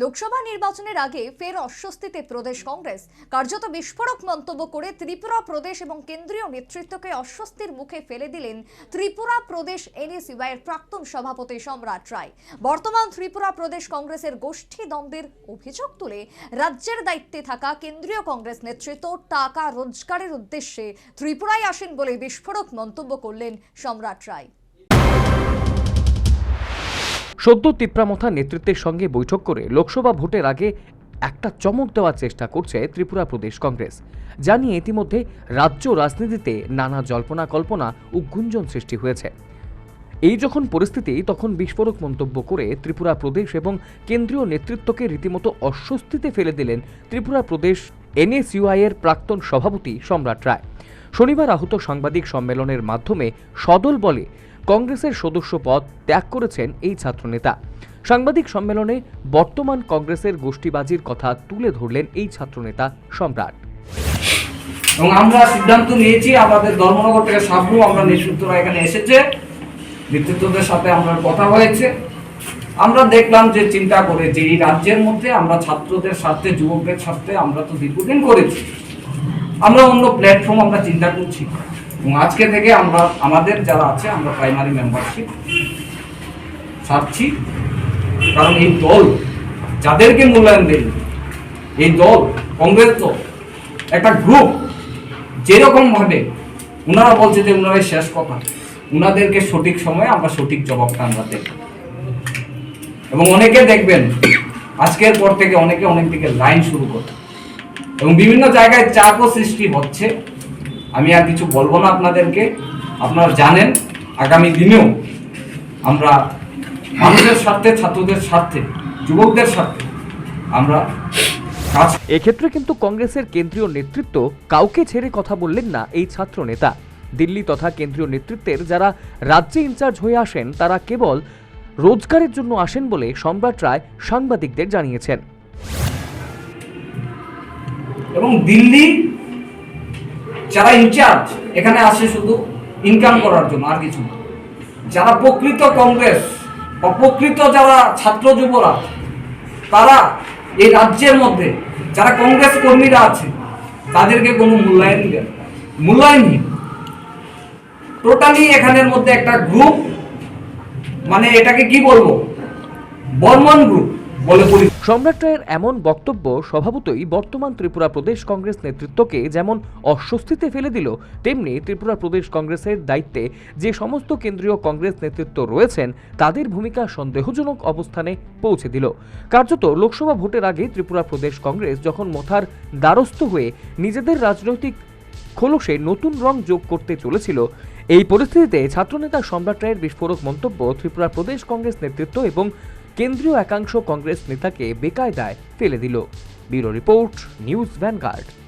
লোকসভা নির্বাচনের আগে ফের অস্বস্তিতে প্রদেশ কংগ্রেস। কার্যত বিস্ফোরক মন্তব্য করে ত্রিপুরা প্রদেশ এবং কেন্দ্রীয় নেতৃত্বকে অস্বস্তির মুখে ফেলে দিলেন ত্রিপুরা প্রদেশ এনএসইউআই এর প্রাক্তন সভাপতি সম্রাট রায়। বর্তমান ত্রিপুরা প্রদেশ কংগ্রেসের গোষ্ঠী দ্বন্দ্বের অভিযোগ তুলে রাজ্যের দায়িত্বে থাকা কেন্দ্রীয় কংগ্রেস নেতৃত্ব টাকা রোজগারের উদ্দেশ্যে ত্রিপুরায় আসেন বলে বিস্ফোরক মন্তব্য করলেন সম্রাট রায়। সদ্য তিপ্রামথা নেতৃত্বের সঙ্গে বৈঠক করে লোকসভা ভোটের আগে একটা চমক দেওয়ার চেষ্টা করছে ত্রিপুরা প্রদেশ কংগ্রেস। যা নিয়ে ইতিমধ্যে রাজ্য রাজনীতিতে নানা জল্পনা কল্পনা ও গুঞ্জন সৃষ্টি হয়েছে। এই যখন পরিস্থিতি, তখন বিস্ফোরক মন্তব্য করে ত্রিপুরা প্রদেশ এবং কেন্দ্রীয় নেতৃত্বকে রীতিমতো অস্বস্তিতে ফেলে দিলেন ত্রিপুরা প্রদেশ এনএসইউআই এর প্রাক্তন সভাপতি সম্রাট রায়। শনিবার আহত সাংবাদিক সম্মেলনের মাধ্যমে সদল বলে কংগ্রেসের সদস্য পদ ত্যাগ করেছেন এই ছাত্রনেতা। সাংবাদিক সম্মেলনে বর্তমান কংগ্রেসের গোষ্ঠীবাজির কথা তুলে ধরলেন এই ছাত্রনেতা সম্রাট। এবং আমরা সিদ্ধান্ত নিয়েছি, আমাদের ধর্মনগর থেকে সাবরু, আমরা নেতৃত্বরা এখানে এসেছে। নেতৃত্বদের সাথে আমরা কথা হয়েছে। আমরা দেখলাম যে চিন্তা করে যে এই রাজ্যের মধ্যে আমরা ছাত্রদের স্বার্থে, যুবকদের স্বার্থে আমরা তো দীর্ঘদিন করেছি। আমরা অন্য প্ল্যাটফর্ম আমরা চিন্তা করছি। এবং আজকে থেকে আমরা, আমাদের যারা আছে, আমরা প্রাইমারি মেম্বারশিপ ছাড়ছি। কারণ এই দল, যাদেরকে মূল্যায়ন দেয়নি, এই দল, কংগ্রেস দল, একটা গ্রুপ যেরকম ভাবে ওনারা বলছে যে ওনারা শেষ কথা, ওনাদেরকে সঠিক সময়ে আমরা সঠিক জবাবটা আমরা দেব। এবং অনেকে দেখবেন, আজকের পর থেকে অনেকে অনেক দিকে লাইন শুরু করবে এবং বিভিন্ন জায়গায় চাপও সৃষ্টি হচ্ছে। আমি আর কিছু বলব না আপনাদেরকে। আপনারা জানেন আগামী দিনেও আমরা মানুষের স্বার্থে ছাত্রদের স্বার্থে যুবকদের স্বার্থে আমরা এক্ষেত্রে কিন্তু কংগ্রেসের কেন্দ্রীয় নেতৃত্ব কাউকে ছেড়ে কথা বললেন না এই ছাত্র নেতা। দিল্লি তথা কেন্দ্রীয় নেতৃত্বের যারা রাজ্যে ইনচার্জ হয়ে আসেন তারা কেবল রোজগারের জন্য আসেন বলে সম্রাট রায় সাংবাদিকদের জানিয়েছেন। এবং দিল্লি যারা ইনচার্জ, এখানে আসে শুধু ইনকাম করার জন্য, আর কিছু যারা প্রকৃত কংগ্রেস বা প্রকৃত যারা ছাত্র যুবরা, তারা এই রাজ্যের মধ্যে, যারা কংগ্রেস কর্মীরা আছে, তাদেরকে কোনো মূল্যায়ন দেন। মূল্যায়নহীন টোটালি এখানের মধ্যে একটা গ্রুপ মানে এটাকে কি বলব? বর্মন গ্রুপ সম্রাট রায়ের এমন বক্তব্য স্বভাবতই বর্তমান ত্রিপুরা প্রদেশ কংগ্রেস নেতৃত্বকে যেমন অস্বস্তিতে ফেলে দিল, তেমনি ত্রিপুরা প্রদেশ কংগ্রেসের দায়িত্বে যে সমস্ত কেন্দ্রীয় কংগ্রেস নেতৃত্ব রয়েছেন, তাদের ভূমিকা সন্দেহজনক অবস্থানে পৌঁছে দিল। কার্যত লোকসভা ভোটের আগে ত্রিপুরা প্রদেশ কংগ্রেস যখন মথার দ্বারস্থ হয়ে নিজেদের রাজনৈতিক খোলসে নতুন রং যোগ করতে চলেছিল, এই পরিস্থিতিতে ছাত্রনেতা সম্রাট রায়ের বিস্ফোরক মন্তব্য ত্রিপুরা প্রদেশ কংগ্রেস নেতৃত্ব এবং কেন্দ্রীয় একাংশ কংগ্রেস নেতাকে বেকায়দায় ফেলে দিল। Bureau report news Vanguard.